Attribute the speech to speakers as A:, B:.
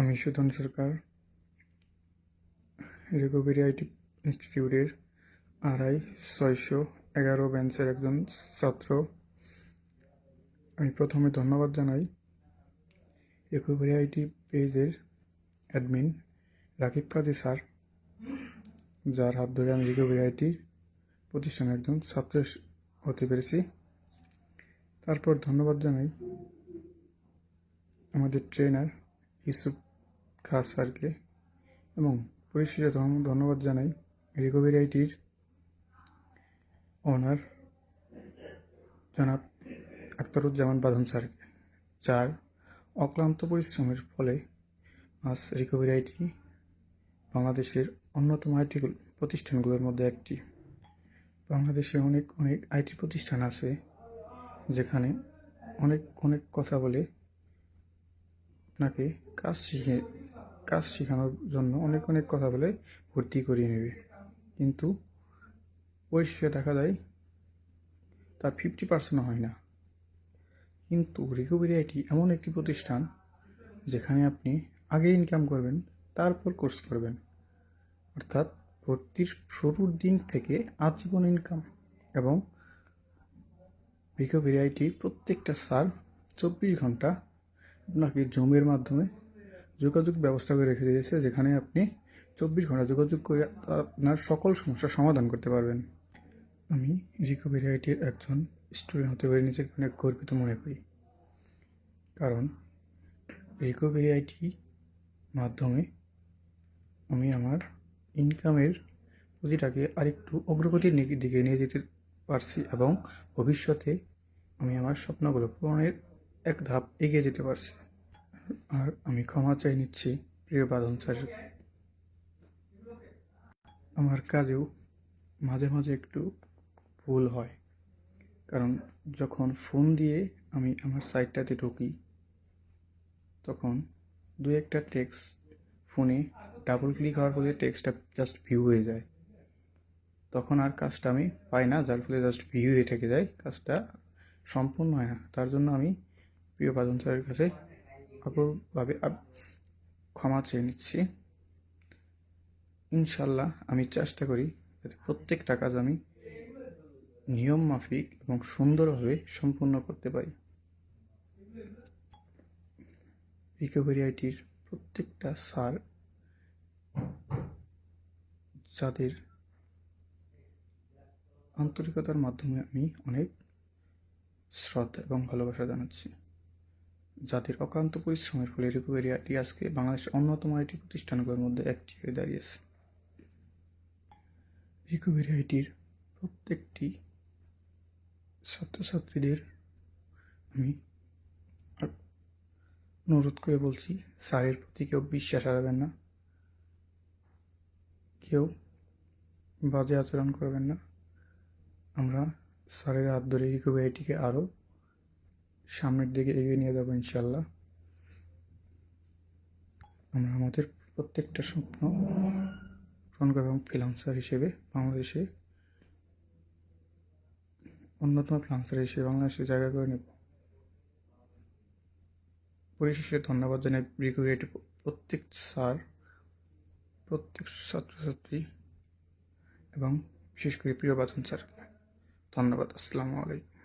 A: আমি সুধন সরকার recovery IT ইনস্টিটিউটের আড়াই, ছয়শো এগারো ব্যাঞ্চের একজন ছাত্র। আমি প্রথমে ধন্যবাদ জানাই রিকোভারি আইটি পেজের অ্যাডমিন রাকিব কাজী স্যার, যার হাত ধরে আমি রিকোভারি আইটি প্রতিষ্ঠানের একজন ছাত্র হতে পেরেছি। তারপর ধন্যবাদ জানাই আমাদের ট্রেনার ইউসুফ খাস স্যারকে এবং পরিশেষে ধন্যবাদ জানাই রিকোভারি আইটির ওনার জনাব আখতারুজ্জামান বাঁধন স্যারকে, যার অক্লান্ত পরিশ্রমের ফলে আজ রিকোভারি আইটি বাংলাদেশের অন্যতম আইটি প্রতিষ্ঠানগুলোর মধ্যে একটি। বাংলাদেশে অনেক অনেক আইটি প্রতিষ্ঠান আছে যেখানে অনেক অনেক কথা বলে আপনাকে কাজ শিখে কাজ শেখানোর জন্য অনেক অনেক কথা বলে ভর্তি করিয়ে নেবে। কিন্তু পরিশেষে দেখা যায় তার ফিফটি পার্সেন্ট হয় না। কিন্তু রিকভারি আইটি এমন একটি প্রতিষ্ঠান যেখানে আপনি আগে ইনকাম করবেন, তারপর কোর্স করবেন। অর্থাৎ ভর্তির শুরুর দিন থেকে আজীবন ইনকাম এবং রিকভারি আইটি প্রত্যেকটা স্যার চব্বিশ ঘণ্টা আপনাকে জুমের মাধ্যমে যোগাযোগ ব্যবস্থা করে রেখে দিয়েছে, যেখানে আপনি চব্বিশ ঘণ্টা যোগাযোগ করে আপনার সকল সমস্যার সমাধান করতে পারবেন। আমি রিকভারি আইটির একজন স্টুডেন্ট হতে পেরে, নিজেকে অনেক গর্বিত মনে করি। কারণ রিকভারি আইটি মাধ্যমে আমি আমার ইনকামের পুঁজিটাকে আরেকটু অগ্রগতির দিকে নিয়ে যেতে পারছি এবং ভবিষ্যতে আমি আমার স্বপ্নগুলো পূরণের এক ধাপ এগিয়ে যেতে পারছি। আর আমি ক্ষমা চাই নিচ্ছি, প্রিয় বাদন স্যার। আমার কাজেও মাঝে মাঝে একটু ভুল হয়, কারণ যখন ফোন দিয়ে আমি আমার সাইটটাতে ঢুকি, তখন দু একটা টেক্সট ফোনে ডাবল ক্লিক হওয়ার ফলে টেক্সটটা জাস্ট ভিউ হয়ে যায়। তখন আর কাজটা আমি পাই না, যার ফলে জাস্ট ভিউ হয়ে থেকে যায়, কাজটা সম্পূর্ণ হয় না। তার জন্য আমি প্রিয় বাদন স্যারের কাছে আগ্রহভাবে ক্ষমা চেয়ে নিচ্ছি। ইনশাল্লাহ আমি চেষ্টা করি যাতে প্রত্যেকটা কাজ আমি নিয়ম মাফিক এবং সুন্দরভাবে সম্পূর্ণ করতে পারি। রিকভারি আইটির প্রত্যেকটা সার যাদের আন্তরিকতার মাধ্যমে আমি অনেক শ্রদ্ধা এবং ভালোবাসা জানাচ্ছি। যাদের অক্লান্ত পরিশ্রমের ফলে রিকভারি আজকে বাংলাদেশের অন্যতম আইটি প্রতিষ্ঠানগুলোর মধ্যে একটি হয়ে দাঁড়িয়েছে। রিকভারি আইটির প্রত্যেকটি ছাত্রছাত্রীদের আমি অনুরোধ করে বলছি, স্যারের প্রতি কেউ বিশ্বাস হারাবেন না। কেউ বাজে আচরণ করবেন না। আমরা স্যারের হাত ধরে রিকভারি আইটিকে আরও সামনের দিকে এগিয়ে নিয়ে যাব ইনশাল্লাহ। আমরা আমাদের প্রত্যেকটা স্বপ্ন পূরণ করব এবং ফ্রিলান্সার হিসেবে বাংলাদেশে অন্যতম ফ্রিলান্সার হিসেবে বাংলাদেশে জায়গা করে নেব। পরিশেষে ধন্যবাদ জানাই রিকুইরেট প্রত্যেক স্যার, প্রত্যেক ছাত্রছাত্রী এবং বিশেষ করে প্রিয় বাচন স্যারকে। ধন্যবাদ, আসসালামু আলাইকুম।